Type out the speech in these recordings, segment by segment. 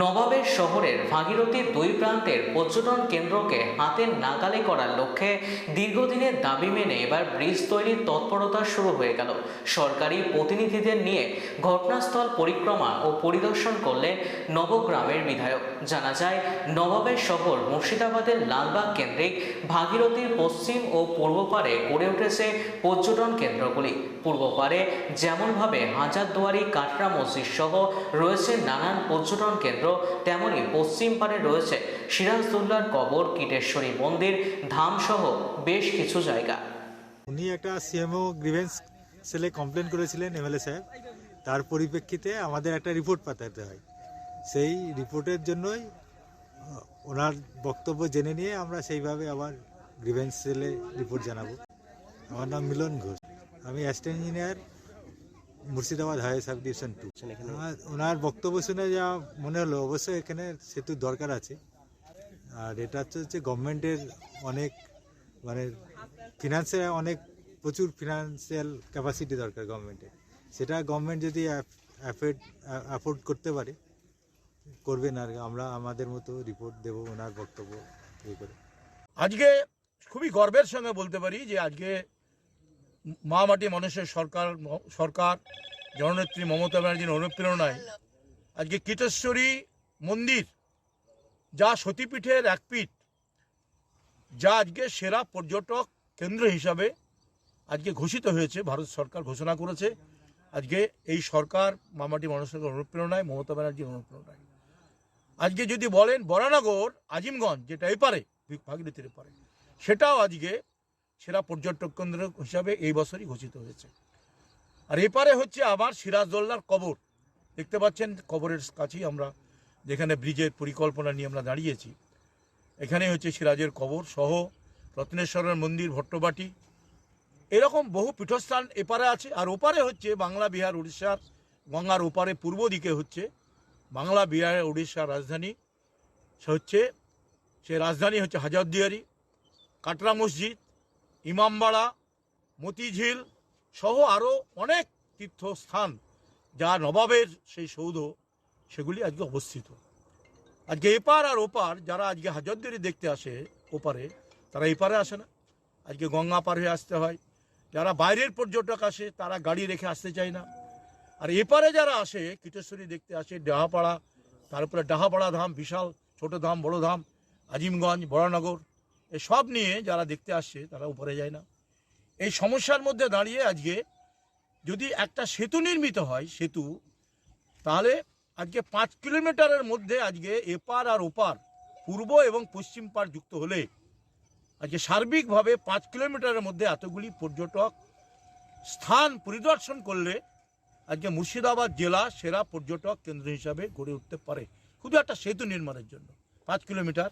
নবাবের শহরের ভাগীরথীর দুই প্রান্তের পর্যটন কেন্দ্রকে হাতের নাগালে করার লক্ষ্যে দীর্ঘদিনের দাবি মেনে এবার ব্রিজ তৈরির তৎপরতা শুরু হয়ে গেল। সরকারি প্রতিনিধিদের নিয়ে ঘটনাস্থল পরিক্রমা ও পরিদর্শন করলেন নবগ্রামের বিধায়ক। জানা যায়, নবাবের শহর মুর্শিদাবাদের লালবাগ কেন্দ্রিক ভাগীরথীর পশ্চিম ও পূর্ব পারে গড়ে উঠেছে পর্যটন কেন্দ্রগুলি। পূর্ব পারে যেমনভাবে হাজারদুয়ারি, কাটরা মসজিদ সহ রয়েছে নানান পর্যটন কেন্দ্র। তেমনি পশ্চিম পারে রয়েছে সিরাজদৌল্লার কবর, কীটেশ্বরী মন্দির ধাম সহ বেশ কিছু জায়গা। উনি একটা সিএমও গ্রিভেন্স সেলে কমপ্লেন করেছিলেন এমএলএ সাহেব তার পরিপ্রেক্ষিতে আমাদের একটা রিপোর্ট পাঠাতে হয়। সেই রিপোর্টের জন্যই ওনার বক্তব্য জেনে নিয়ে আমরা সেইভাবে আবার গ্রিভেন্স সেলে রিপোর্ট জানাব। আমার নাম মিলন ঘোষ। আমি assistant engineer Murshidabad high sub division two ওনার বক্তব্য শুনে যা মনে হলো অবশ্যই এখানে সেতুর দরকার আছে। আর এটা হচ্ছে হচ্ছে গভর্নমেন্টের অনেক মানে ফিনান্সিয়াল অনেক প্রচুর ফিনান্সিয়াল ক্যাপাসিটি দরকার গভর্নমেন্টের সেটা গভর্নমেন্ট যদি অ্যাফোর্ড অ্যাফোর্ড করতে পারে করবেন আর আমরা আমাদের মতো রিপোর্ট দেবো ওনার বক্তব্য ইয়ে করে। আজকে খুবই গর্বের সঙ্গে বলতে পারি যে আজকে মা মাটি মানুষের সরকার সরকার, জননেত্রী মমতা ব্যানার্জির অনুপ্রেরণায় আজকে কীটেশ্বরী মন্দির, যা সতীপীঠের এক পীঠ, যা আজকে সেরা পর্যটক কেন্দ্র হিসাবে আজকে ঘোষিত হয়েছে, ভারত সরকার ঘোষণা করেছে। আজকে এই সরকার মামাটি মানুষের অনুপ্রেরণায়, মমতা ব্যানার্জির অনুপ্রেরণায়। আজকে যদি বলেন বরানগর, আজিমগঞ্জ যেটা এপারে ভাগীরথীর এপারে সেটাও আজকে সেরা পর্যটক কেন্দ্র হিসাবে এই বছরই ঘোষিত হয়েছে। আর এপারে হচ্ছে আবার সিরাজদোল্লার কবর। দেখতে পাচ্ছেন কবরের কাছেই আমরা যেখানে ব্রিজের পরিকল্পনা নিয়ে আমরা দাঁড়িয়েছি। এখানে হচ্ছে সিরাজের কবর সহ রত্নেশ্বরের মন্দির, ভট্টবাটি। এরকম বহু পীঠস্থান এপারে আছে। আর ওপারে হচ্ছে বাংলা, বিহার, উড়িষ্যার গঙ্গার ওপারে পূর্ব দিকে হচ্ছে বাংলা, বিহার, উড়িষ্যার রাজধানী। সে হচ্ছে, সে রাজধানী হচ্ছে হাজারদিয়ারি, কাটরা মসজিদ ইমামবাড়া, মতিঝিল সহ আরও অনেক তীর্থস্থান যা নবাবের সেই সৌধ, সেগুলি আজকে অবস্থিত। আজকে এপার আর ওপার যারা আজকে হাজারদিয়ারি দেখতে আসে, ওপারে, তারা এপারে আসে না। আজকে গঙ্গা পার হয়ে আসতে হয়। যারা বাইরের পর্যটক আসে, তারা গাড়ি রেখে আসতে চায় না। আর এপারে যারা আসে, কীটেশ্বরী দেখতে আসে, ডাহাপাড়া তারপরে ডাহাপাড়া ধাম, বিশাল ছোট ধাম, বড় ধাম, আজিমগঞ্জ, বড়নগর এসব নিয়ে যারা দেখতে আসছে, তারা উপরে যায় না। এই সমস্যার মধ্যে দাঁড়িয়ে আজকে যদি একটা সেতু নির্মিত হয়, সেতু, তাহলে আজকে পাঁচ কিলোমিটারের মধ্যে আজকে এপার আর ওপার, পূর্ব এবং পশ্চিম পার যুক্ত হলে আজকে সার্বিকভাবে পাঁচ কিলোমিটারের মধ্যে এতগুলি পর্যটক স্থান পরিদর্শন করলে আজকে মুর্শিদাবাদ জেলা সেরা পর্যটক কেন্দ্র হিসাবে গড়ে উঠতে পারে। শুধু একটা সেতু নির্মাণের জন্য পাঁচ কিলোমিটার।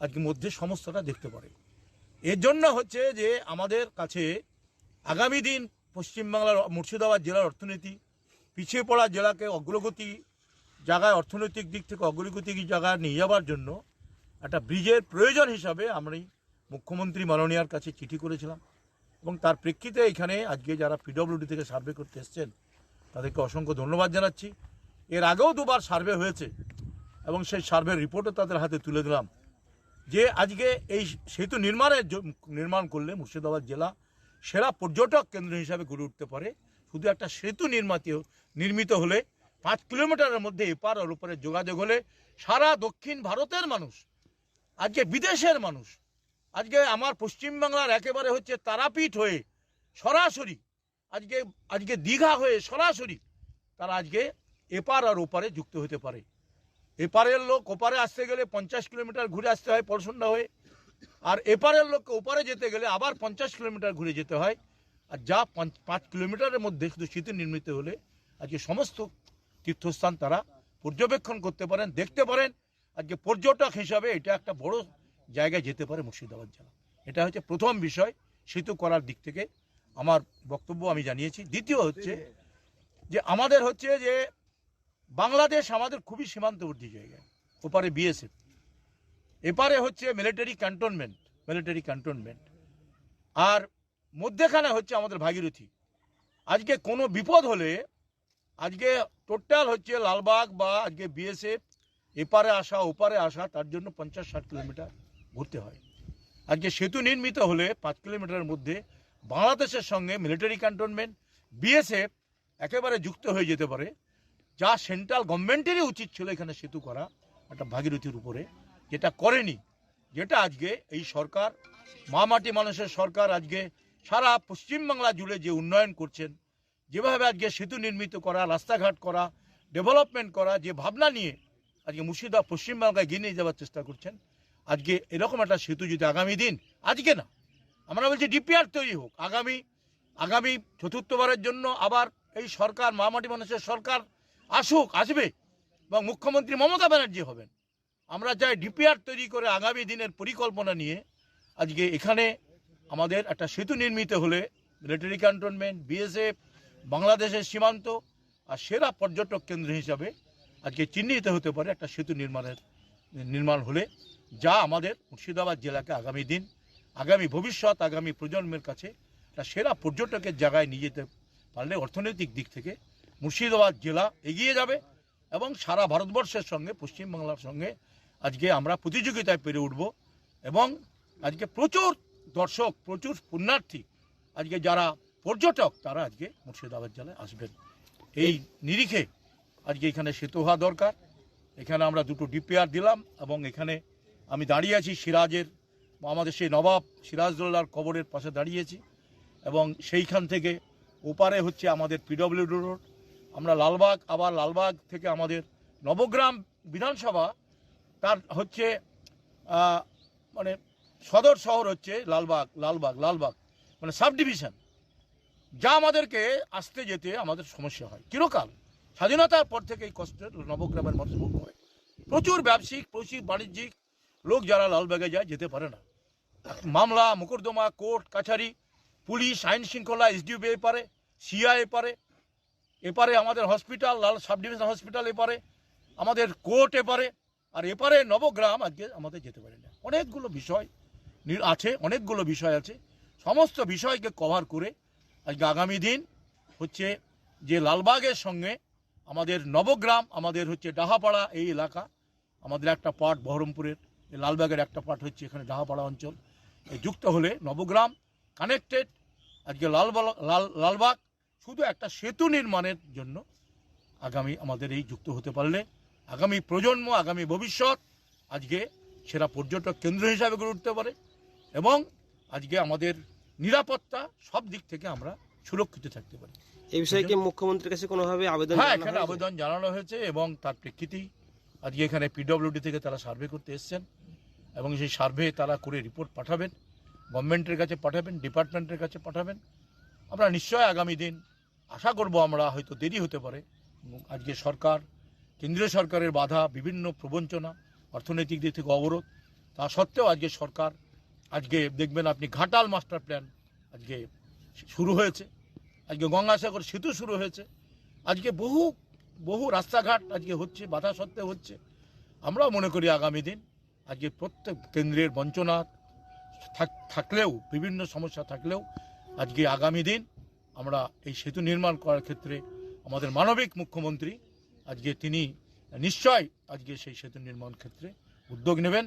আজকে মধ্যে সমস্তটা দেখতে পারে। এর জন্য হচ্ছে যে আমাদের কাছে আগামী দিন পশ্চিমবাংলার মুর্শিদাবাদ জেলার অর্থনীতি, পিছিয়ে পড়া জেলাকে অগ্রগতি জায়গায়, অর্থনৈতিক দিক থেকে অগ্রগতি জায়গায় নিয়ে যাওয়ার জন্য একটা ব্রিজের প্রয়োজন হিসাবে আমি মুখ্যমন্ত্রী মাননীয়ার কাছে চিঠি করেছিলাম এবং তার প্রেক্ষিতে এখানে আজকে যারা পিডব্লিউডি থেকে সার্ভে করতে এসছেন, তাদেরকে অসংখ্য ধন্যবাদ জানাচ্ছি। এর আগেও দুবার সার্ভে হয়েছে এবং সেই সার্ভের রিপোর্টও তাদের হাতে তুলে দিলাম। যে আজকে এই সেতু নির্মাণের নির্মাণ করলে মুর্শিদাবাদ জেলা সেরা পর্যটক কেন্দ্র হিসাবে গড়ে উঠতে পারে। শুধু একটা সেতু নির্মিত নির্মিত হলে পাঁচ কিলোমিটারের মধ্যে এপার আর ওপারে যোগাযোগ হলে সারা দক্ষিণ ভারতের মানুষ, আজকে বিদেশের মানুষ, আজকে আমার পশ্চিমবাংলার একেবারে হচ্ছে তারাপীঠ হয়ে সরাসরি, আজকে আজকে দীঘা হয়ে সরাসরি তারা আজকে এপার আর ওপারে যুক্ত হতে পারে। এপারের লোক ওপারে আসতে গেলে পঞ্চাশ কিলোমিটার ঘুরে আসতে হয় পলসন্ডা হয়ে। আর এপারের লোককে ওপারে যেতে গেলে আবার পঞ্চাশ কিলোমিটার ঘুরে যেতে হয়। আর যা পাঁচ- কিলোমিটারের মধ্যে শুধু সেতু নির্মিত হলে আজকে সমস্ত তীর্থস্থান তারা পর্যবেক্ষণ করতে পারেন, দেখতে পারেন। আজকে পর্যটক হিসাবে এটা একটা বড় জায়গায় যেতে পারে মুর্শিদাবাদ জেলা। এটা হচ্ছে প্রথম বিষয় সেতু করার দিক থেকে। আমার বক্তব্য আমি জানিয়েছি। দ্বিতীয় হচ্ছে যে আমাদের হচ্ছে যে বাংলাদেশ আমাদের খুবই সীমান্তবর্তী জায়গা ওপারে বিএসএফ এপারে হচ্ছে মিলিটারি ক্যান্টনমেন্ট মিলিটারি ক্যান্টনমেন্ট আর মধ্যেখানে হচ্ছে আমাদের ভাগীরথী। আজকে কোনো বিপদ হলে আজকে টোটাল হচ্ছে লালবাগ বা আজকে বিএসএফ এপারে আসা, ওপারে আসা, তার জন্য পঞ্চাশ ষাট কিলোমিটার ঘুরতে হয়। আজকে সেতু নির্মিত হলে পাঁচ কিলোমিটারের মধ্যে বাংলাদেশের সঙ্গে মিলিটারি ক্যান্টনমেন্ট বিএসএফ একেবারে যুক্ত হয়ে যেতে পারে। যা সেন্ট্রাল গভর্নমেন্টেরই উচিত ছিল এখানে সেতু করা, একটা ভাগীরথীর উপরে, যেটা করেনি, যেটা আজকে এই সরকার মামাটি মানুষের সরকার আজকে সারা পশ্চিমবাংলা জুড়ে যে উন্নয়ন করছেন, যেভাবে আজকে সেতু নির্মিত করা, রাস্তাঘাট করা ডেভেলপমেন্ট করা, যে ভাবনা নিয়ে আজকে মুর্শিদাবাদ, পশ্চিমবাংলায় গিয়ে নিয়ে যাওয়ার চেষ্টা করছেন, আজকে এরকম একটা সেতু যদি আগামী দিন, আজকে না, আমরা বলছি ডিপিআর তৈরি হোক, আগামী আগামী চতুর্থবারের জন্য আবার এই সরকার মামাটি মানুষের সরকার আসুক, আসবে। এবং মুখ্যমন্ত্রী মমতা ব্যানার্জি হবেন। আমরা চাই ডিপিআর তৈরি করে আগামী দিনের পরিকল্পনা নিয়ে, আজকে এখানে আমাদের একটা সেতু নির্মিত হলে মিলিটারি ক্যান্টনমেন্ট বিএসএফ বাংলাদেশের সীমান্ত আর সেরা পর্যটক কেন্দ্র হিসাবে আজকে চিহ্নিত হতে পারে একটা সেতু নির্মাণের, নির্মাণ হলে, যা আমাদের মুর্শিদাবাদ জেলাকে আগামী দিন, আগামী ভবিষ্যৎ, আগামী প্রজন্মের কাছে একটা সেরা পর্যটকের জায়গায় নিয়ে যেতে পারলে অর্থনৈতিক দিক থেকে মুর্শিদাবাদ জেলা এগিয়ে যাবে এবং সারা ভারতবর্ষের সঙ্গে, পশ্চিমবাংলার সঙ্গে আজকে আমরা প্রতিযোগিতায় পেরে উঠব এবং আজকে প্রচুর দর্শক, প্রচুর পুণ্যার্থী, আজকে যারা পর্যটক, তারা আজকে মুর্শিদাবাদ জেলায় আসবেন। এই নিরিখে আজকে এখানে সেতু হওয়া দরকার। এখানে আমরা দুটো ডিপিআর দিলাম এবং এখানে আমি দাঁড়িয়ে আছি সিরাজের, আমাদের সেই নবাব সিরাজদৌল্লার কবরের পাশে দাঁড়িয়েছি এবং সেইখান থেকে ওপারে হচ্ছে আমাদের পিডব্লিউ রোড। আমরা লালবাগ, আবার লালবাগ থেকে আমাদের নবগ্রাম বিধানসভা, তার হচ্ছে মানে সদর শহর হচ্ছে লালবাগ লালবাগ লালবাগ মানে সাব ডিভিশন যা আমাদেরকে আসতে যেতে আমাদের সমস্যা হয়। চিরকাল স্বাধীনতার পর থেকে এই কষ্টের নবগ্রামের মানুষ ভোগ করে প্রচুর ব্যবসায়িক, প্রচুর বাণিজ্যিক লোক যারা লালবাগে যায়, যেতে পারে না। মামলা, মোকদ্দমা, কোর্ট, কাছারি, পুলিশ, আইন শৃঙ্খলা, এসডিও এপারে সিআই এপারে এপারে আমাদের হসপিটাল লাল সাব ডিভিশন হসপিটাল এপারে, আমাদের কোর্ট এপারে, আর এপারে নবগ্রাম আজকে আমাদের যেতে পারে না। অনেকগুলো বিষয় আছে, অনেকগুলো বিষয় আছে। সমস্ত বিষয়কে কভার করে আজকে আগামী দিন হচ্ছে যে লালবাগের সঙ্গে আমাদের নবগ্রাম, আমাদের হচ্ছে ডাহাপাড়া এই এলাকা, আমাদের একটা পার্ট বহরমপুরের লালবাগের একটা পার্ট হচ্ছে এখানে ডাহাপাড়া অঞ্চল। যুক্ত হলে নবগ্রাম কানেক্টেড আজকে লালবাগ, লাল, লালবাগ শুধু একটা সেতু নির্মাণের জন্য আগামী আমাদের এই যুক্ত হতে পারলে আগামী প্রজন্ম আগামী ভবিষ্যৎ আজকে সেরা পর্যটক কেন্দ্র হিসাবে গড়ে উঠতে পারে এবং আজকে আমাদের নিরাপত্তা সব দিক থেকে আমরা সুরক্ষিত থাকতে পারি। এই বিষয়ে কি মুখ্যমন্ত্রীর কাছে কোনোভাবে আবেদন হ্যাঁ এখানে আবেদন জানানো হয়েছে এবং তার প্রেক্ষিতেই আজকে এখানে পিডব্লিউডি থেকে তারা সার্ভে করতে এসছেন এবং সেই সার্ভে তারা করে রিপোর্ট পাঠাবেন গভর্নমেন্টের কাছে পাঠাবেন ডিপার্টমেন্টের কাছে পাঠাবেন। আমরা নিশ্চয় আগামী দিন আশা করব আমরা হয়তো দেরি হতে পারে। আজকে সরকার, কেন্দ্রীয় সরকারের বাধা, বিভিন্ন প্রবঞ্চনা, অর্থনৈতিক দিক থেকে অবরোধ, তা সত্ত্বেও আজকে সরকার, আজকে দেখবেন আপনি ঘাটাল মাস্টার প্ল্যান আজকে শুরু হয়েছে। আজকে গঙ্গাসাগর সেতু শুরু হয়েছে। আজকে বহু বহু রাস্তাঘাট আজকে হচ্ছে, বাধা সত্ত্বেও হচ্ছে। আমরাও মনে করি আগামী দিন আজকে প্রত্যেক কেন্দ্রের বঞ্চনা থাকলেও, বিভিন্ন সমস্যা থাকলেও আজকে আগামী দিন আমরা এই সেতু নির্মাণ করার ক্ষেত্রে আমাদের মানবিক মুখ্যমন্ত্রী আজকে তিনি নিশ্চয় আজকে সেই সেতু নির্মাণ ক্ষেত্রে উদ্যোগ নেবেন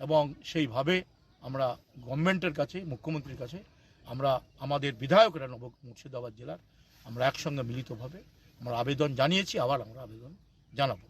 এবং সেইভাবে আমরা গভর্নমেন্টের কাছে, মুখ্যমন্ত্রীর কাছে আমরা আমাদের বিধায়করা নব মুর্শিদাবাদ জেলার আমরা একসঙ্গে মিলিতভাবে আমরা আবেদন জানিয়েছি, আবার আমরা আবেদন জানাব।